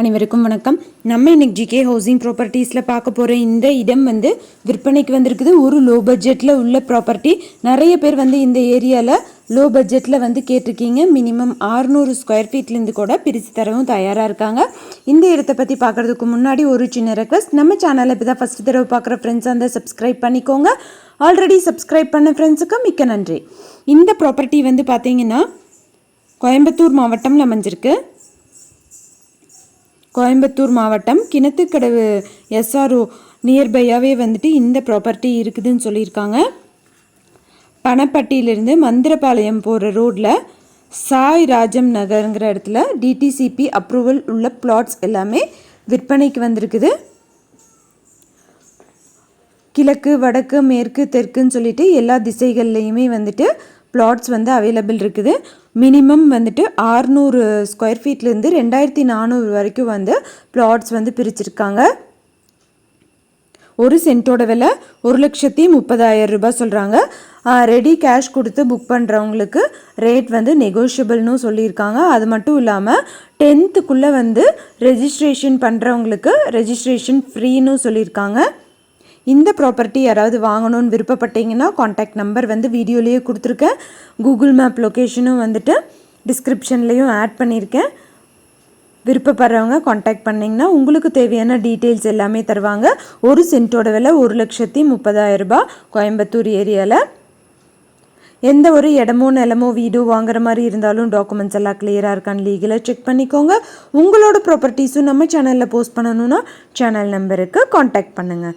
அனைவருக்கும் வணக்கம். நம்ம இன்னைக்கு ஜிகே ஹவுசிங் ப்ராப்பர்ட்டிஸில் பார்க்க போகிற இந்த இடம் வந்து விற்பனைக்கு வந்திருக்குது. ஒரு லோ பட்ஜெட்டில் உள்ள ப்ராப்பர்ட்டி நிறைய பேர் வந்து இந்த ஏரியாவில் லோ பட்ஜெட்டில் வந்து கேட்டிருக்கீங்க. மினிமம் 600 ஸ்கொயர் ஃபீட்லேருந்து கூட பிரித்து தரவும் தயாராக இருக்காங்க. இந்த இடத்தை பற்றி பார்க்குறதுக்கு முன்னாடி ஒரு சின்ன ரெக்வஸ்ட் நம்ம சேனலில் இப்போ தான் ஃபஸ்ட்டு தடவை பார்க்குற ஃப்ரெண்ட்ஸ் அந்த சப்ஸ்கிரைப் பண்ணிக்கோங்க. ஆல்ரெடி சப்ஸ்கிரைப் பண்ண ஃப்ரெண்ட்ஸுக்கு மிக்க நன்றி. இந்த ப்ராப்பர்ட்டி வந்து பார்த்தீங்கன்னா கோயம்புத்தூர் மாவட்டம்ல அமைஞ்சிருக்கு. கோயம்புத்தூர் மாவட்டம் கிணத்துக்கடவு எஸ்ஆர்ஓ நியர்பையாகவே வந்துட்டு இந்த ப்ராப்பர்ட்டி இருக்குதுன்னு சொல்லியிருக்காங்க. பணப்பட்டியிலிருந்து மந்திரபாளையம் போகிற ரோட்டில் சாய் ராஜம் நகருங்கிற இடத்துல டிடிசிபி அப்ரூவல் உள்ள பிளாட்ஸ் எல்லாமே விற்பனைக்கு வந்திருக்குது. கிழக்கு வடக்கு மேற்கு தெற்குன்னு சொல்லிட்டு எல்லா திசைகள்லையுமே வந்துட்டு பிளாட்ஸ் வந்து அவைலபிள் இருக்குது. மினிமம் வந்துட்டு ஆறுநூறு ஸ்கொயர் ஃபீட்லேருந்து ரெண்டாயிரத்தி நானூறு வரைக்கும் வந்து பிளாட்ஸ் வந்து பிரிச்சிருக்காங்க. ஒரு சென்ட்டோட விலை ஒரு லட்சத்தி முப்பதாயிரம் ரூபாய் சொல்கிறாங்க ரெடி கேஷ் கொடுத்து புக் பண்ணுறவங்களுக்கு ரேட் வந்து நெகோஷியபிள்னு சொல்லியிருக்காங்க. அது மட்டும் இல்லாமல் டென்த்துக்குள்ளே வந்து ரெஜிஸ்ட்ரேஷன் பண்ணுறவங்களுக்கு ரெஜிஸ்ட்ரேஷன் ஃப்ரீன்னு சொல்லியிருக்காங்க. இந்த ப்ராப்பர்ட்டி யாராவது வாங்கணும்னு விருப்பப்பட்டீங்கன்னா காண்டாக்ட் நம்பர் வந்து வீடியோலேயே கொடுத்துருக்கேன். கூகுள் மேப் லொக்கேஷனும் வந்துட்டு டிஸ்கிரிப்ஷன்லேயும் ஆட் பண்ணியிருக்கேன். விருப்பப்படுறவங்க காண்டாக்ட் பண்ணிங்கன்னா உங்களுக்கு தேவையான டீட்டெயில்ஸ் எல்லாமே தருவாங்க. ஒரு சென்ட்டோட விலை ஒரு லட்சத்தி முப்பதாயிரம் ரூபாய் கோயம்புத்தூர் ஏரியாவில் எந்த ஒரு இடமோ நிலமோ வீடோ வாங்குற மாதிரி இருந்தாலும் டாக்குமெண்ட்ஸ் எல்லாம் கிளியராக இருக்கான்னு லீகலாக செக் பண்ணிக்கோங்க. உங்களோட ப்ராப்பர்ட்டிஸும் நம்ம சேனலில் போஸ்ட் பண்ணணுன்னா சேனல் நம்பருக்கு காண்டாக்ட் பண்ணுங்கள்